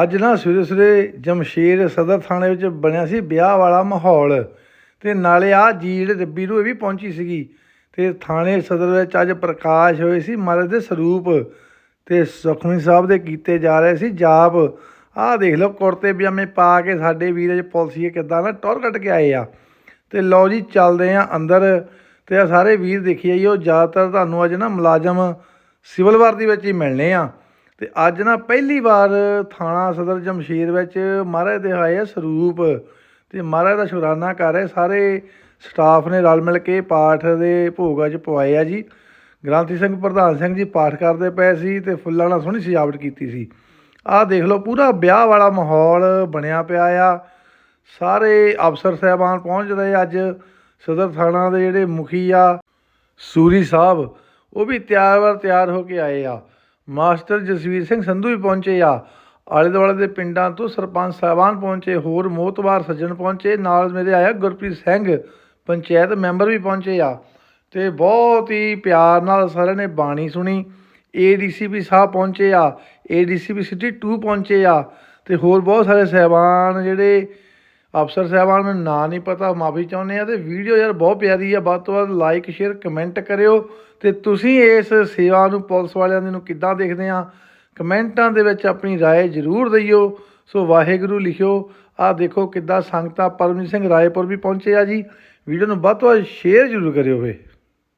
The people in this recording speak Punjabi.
ਅੱਜ ਨਾ ਸਵੇਰੇ ਸਵੇਰੇ ਜਮਸ਼ੇਰ ਸਦਰ ਥਾਣੇ ਵਿੱਚ ਬਣਿਆ ਸੀ ਵਿਆਹ ਵਾਲਾ ਮਾਹੌਲ ਤੇ ਨਾਲੇ ਆ ਜੀ ਰੱਬੀ ਨੂੰ ਇਹ ਵੀ ਪਹੁੰਚੀ ਸੀਗੀ ਤੇ ਥਾਣੇ ਸਦਰ ਵਿੱਚ ਅੱਜ ਪ੍ਰਕਾਸ਼ ਹੋਏ ਸੀ ਮਹਾਰਾਜ ਦੇ ਸਰੂਪ ਤੇ ਸੁਖਮਨੀ ਸਾਹਿਬ ਦੇ ਕੀਤੇ ਜਾ ਰਹੇ ਸੀ ਜਾਪ। ਆਹ ਦੇਖ ਲਓ ਕੁੜਤੇ ਪਜਾਮੇ ਪਾ ਕੇ ਸਾਡੇ ਵੀਰ ਜੀ ਪੁਲਸੀਏ ਕਿੱਦਾਂ ਨਾ ਟੌਰ ਕੱਟ ਕੇ ਆਏ ਆ। ਤੇ ਲਓ ਜੀ ਚੱਲਦੇ ਆ ਅੰਦਰ ਤੇ ਆ ਸਾਰੇ ਵੀਰ ਦੇਖੀਏ ਜੀ ਉਹ ਜ਼ਿਆਦਾਤਰ ਤੁਹਾਨੂੰ ਅੱਜ ਨਾ ਮੁਲਾਜ਼ਮ ਸਿਵਲ ਵਰਦੀ ਵਿੱਚ ਹੀ ਮਿਲਣੇ ਆ। ਤੇ ਅੱਜ ਨਾ ਪਹਿਲੀ ਵਾਰ ਥਾਣਾ ਸਦਰ ਜਮਸ਼ੀਰ ਵਿੱਚ ਮਹਾਰਾਜ ਦੇ ਆਏ ਆ ਸਰੂਪ ਤੇ ਮਹਾਰਾਜ ਦਾ ਸ਼ੁਕਰਾਨਾ ਕਰ ਰਹੇ ਸਾਰੇ ਸਟਾਫ ਨੇ ਰਲ ਮਿਲ ਕੇ ਪਾਠ ਦੇ ਭੋਗਾਂ 'ਚ ਪਵਾਏ ਆ ਜੀ। ਗ੍ਰਾਂਤੀ ਸਿੰਘ, ਪ੍ਰਧਾਨ ਸਿੰਘ ਜੀ ਪਾਠ ਕਰਦੇ ਪਏ ਸੀ ਤੇ ਫੁੱਲਾਂ ਨਾਲ ਸੋਹਣੀ ਸਜਾਵਟ ਕੀਤੀ ਸੀ। ਆਹ ਦੇਖ ਲਓ, ਪੂਰਾ ਵਿਆਹ ਵਾਲਾ ਮਾਹੌਲ ਬਣਿਆ ਪਿਆ ਆ। ਸਾਰੇ ਅਫਸਰ ਸਾਹਿਬਾਨ ਪਹੁੰਚ ਰਹੇ ਅੱਜ। ਸਦਰ ਥਾਣਾ ਦੇ ਜਿਹੜੇ ਮੁਖੀ ਆ, ਸੂਰੀ ਸਾਹਿਬ, ਉਹ ਵੀ ਤਿਆਰ ਵਰ ਤਿਆਰ ਹੋ ਕੇ ਆਏ ਆ। ਮਾਸਟਰ ਜਸਵੀਰ ਸਿੰਘ ਸੰਧੂ ਵੀ ਪਹੁੰਚੇ ਆ। ਆਲੇ ਦੁਆਲੇ ਦੇ ਪਿੰਡਾਂ ਤੋਂ ਸਰਪੰਚ ਸਾਹਿਬਾਨ ਪਹੁੰਚੇ, ਹੋਰ ਮੋਤਬਾਰ ਸੱਜਣ ਪਹੁੰਚੇ, ਨਾਲ ਮੇਰੇ ਆਇਆ ਗੁਰਪ੍ਰੀਤ ਸਿੰਘ, ਪੰਚਾਇਤ ਮੈਂਬਰ ਵੀ ਪਹੁੰਚੇ ਆ। ਤੇ ਬਹੁਤ ਹੀ ਪਿਆਰ ਨਾਲ ਸਾਰਿਆਂ ਨੇ ਬਾਣੀ ਸੁਣੀ। ਏਡੀਸੀਪੀ ਸਾਹਿਬ ਪਹੁੰਚੇ ਆ ਏਡੀਸੀਪੀ ਸਿਟੀ 2 ਪਹੁੰਚੇ ਆ। ਤੇ ਹੋਰ ਬਹੁਤ ਸਾਰੇ ਸਹਿਬਾਨ ਜਿਹੜੇ ਅਫਸਰ ਸਾਹਿਬਾਨ ਮੈਨੂੰ ਨਾਂ ਨਹੀਂ ਪਤਾ ਮਾਫੀ ਚਾਹੁੰਦੇ ਆ ਤੇ ਵੀਡੀਓ ਯਾਰ ਬਹੁਤ ਪਿਆਰੀ ਆ ਵੱਧ ਤੋਂ ਵੱਧ ਲਾਈਕ ਸ਼ੇਅਰ ਕਮੈਂਟ ਕਰਿਓ ਤੇ ਤੁਸੀਂ ਇਸ ਸੇਵਾ ਨੂੰ ਪੁਲਿਸ ਵਾਲਿਆਂ ਦੀ ਨੂੰ ਕਿੱਦਾਂ ਦੇਖਦੇ ਆ ਕਮੈਂਟਾਂ ਦੇ ਵਿੱਚ ਆਪਣੀ رائے ਜ਼ਰੂਰ ਦਈਓ ਸੋ ਵਾਹਿਗੁਰੂ ਲਿਖਿਓ ਆ ਦੇਖੋ ਕਿੱਦਾਂ ਸੰਗਤਾਂ ਪਰਮਜੀਤ ਸਿੰਘ ਰਾਏਪੁਰ ਵੀ ਪਹੁੰਚੇ ਆ ਜੀ ਵੀਡੀਓ ਨੂੰ ਵੱਧ ਤੋਂ ਵੱਧ ਸ਼ੇਅਰ ਜ਼ਰੂਰ ਕਰਿਓ ਵੇ